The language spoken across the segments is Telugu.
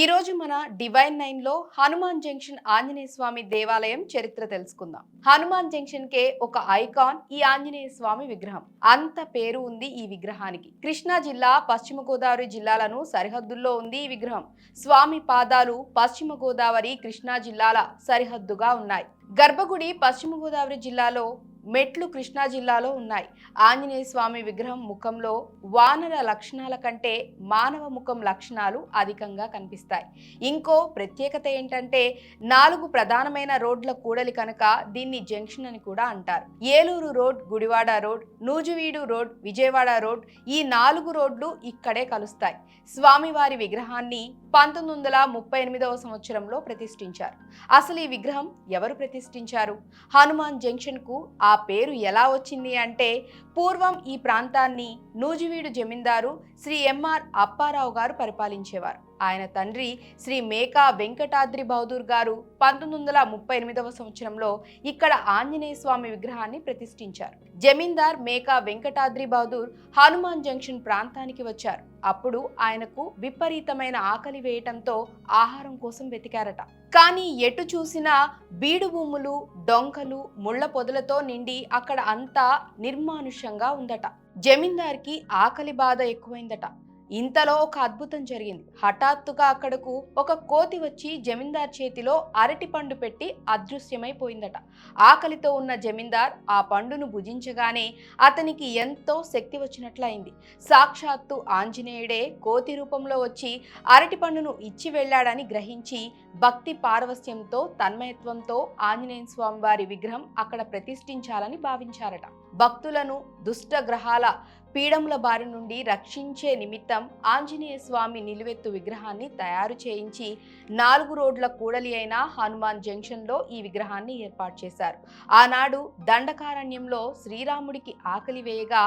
ఈరోజు మన డివైన్ నైన్లో హనుమాన్ జంక్షన్ ఆంజనేయ స్వామి దేవాలయం చరిత్ర తెలుసుకుందాం. హనుమాన్ జంక్షన్ కే ఒక ఐకాన్ ఈ ఆంజనేయ స్వామి విగ్రహం. అంత పేరు ఉంది ఈ విగ్రహానికి. కృష్ణా జిల్లా పశ్చిమ గోదావరి జిల్లాలను సరిహద్దుల్లో ఉంది ఈ విగ్రహం. స్వామి పాదాలు పశ్చిమ గోదావరి కృష్ణా జిల్లాల సరిహద్దుగా ఉన్నాయి. గర్భగుడి పశ్చిమ గోదావరి జిల్లాలో మెట్లు కృష్ణా జిల్లాలో ఉన్నాయి. ఆంజనేయ స్వామి విగ్రహం ముఖంలో వానర లక్షణాల కంటే మానవ ముఖం లక్షణాలు అధికంగా కనిపిస్తాయి. ఇంకో ప్రత్యేకత ఏంటంటే నాలుగు ప్రధానమైన రోడ్ల కూడలి కనుక దీన్ని జంక్షన్ అని కూడా అంటారు. Eluru road Gudivada road Nuzvid road Vijayawada road ఈ నాలుగు రోడ్లు ఇక్కడే కలుస్తాయి. స్వామివారి విగ్రహాన్ని పంతొమ్మిది వందల ముప్పై ఎనిమిదవ సంవత్సరంలో ప్రతిష్ఠించారు. అసలు ఈ విగ్రహం ఎవరు ప్రతిష్ఠించారు? హనుమాన్ జంక్షన్కు ఆ పేరు ఎలా వచ్చింది అంటే పూర్వం ఈ ప్రాంతాన్ని నూజివీడు జమీందారు శ్రీ ఎంఆర్ అప్పారావు గారు పరిపాలించేవారు. ఆయన తండ్రి శ్రీ మేకా వెంకటాద్రి బహదూర్ గారు పంతొమ్మిది వందల ముప్పై ఎనిమిదవ సంవత్సరంలో ఇక్కడ ఆంజనేయ స్వామి విగ్రహాన్ని ప్రతిష్ఠించారు. జమీందార్ మేకా వెంకటాద్రి బహదూర్ హనుమాన్ జంక్షన్ ప్రాంతానికి వచ్చారు. అప్పుడు ఆయనకు విపరీతమైన ఆకలి వేయటంతో ఆహారం కోసం వెతికారట. కానీ ఎటు చూసినా బీడు భూములు డొంకలు ముళ్ళ పొదలతో నిండి అక్కడ అంతా నిర్మానుష్యంగా ఉందట. జమీందార్కి ఆకలి బాధ ఎక్కువైందట. ఇంతలో ఒక అద్భుతం జరిగింది. హఠాత్తుగా అక్కడకు ఒక కోతి వచ్చి జమీందార్ చేతిలో అరటి పండు పెట్టి అదృశ్యమైపోయిందట ఆకలితో ఉన్న జమీందార్ ఆ పండును భుజించగానే అతనికి ఎంతో శక్తి వచ్చినట్లయింది. సాక్షాత్తు ఆంజనేయుడే కోతి రూపంలో వచ్చి అరటి పండును ఇచ్చి వెళ్ళాడని గ్రహించి భక్తి పారవస్యంతో తన్మయత్వంతో ఆంజనేయ స్వామివారి విగ్రహం అక్కడ ప్రతిష్ఠించాలని భావించారట. భక్తులను దుష్ట గ్రహాల పీడముల బారి నుండి రక్షించే నిమిత్తం ఆంజనేయ స్వామి నిలువెత్తు విగ్రహాన్ని తయారు చేయించి నాలుగు రోడ్ల కూడలి అయిన హనుమాన్ జంక్షన్లో ఈ విగ్రహాన్ని ఏర్పాటు చేశారు. ఆనాడు దండకారణ్యంలో శ్రీరాముడికి ఆకలి వేయగా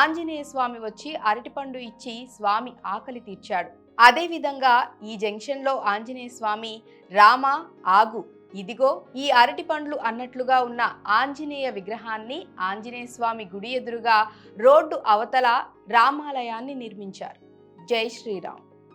ఆంజనేయ స్వామి వచ్చి అరటిపండు ఇచ్చి స్వామి ఆకలి తీర్చాడు. అదేవిధంగా ఈ జంక్షన్లో ఆంజనేయ స్వామి రామ ఆగు ఇదిగో ఈ అరటి పండ్లు అన్నట్లుగా ఉన్న ఆంజనేయ విగ్రహాన్ని ఆంజనేయ స్వామి గుడి ఎదురుగా రోడ్డు అవతల రామాలయాన్ని నిర్మించారు. జై శ్రీరామ్.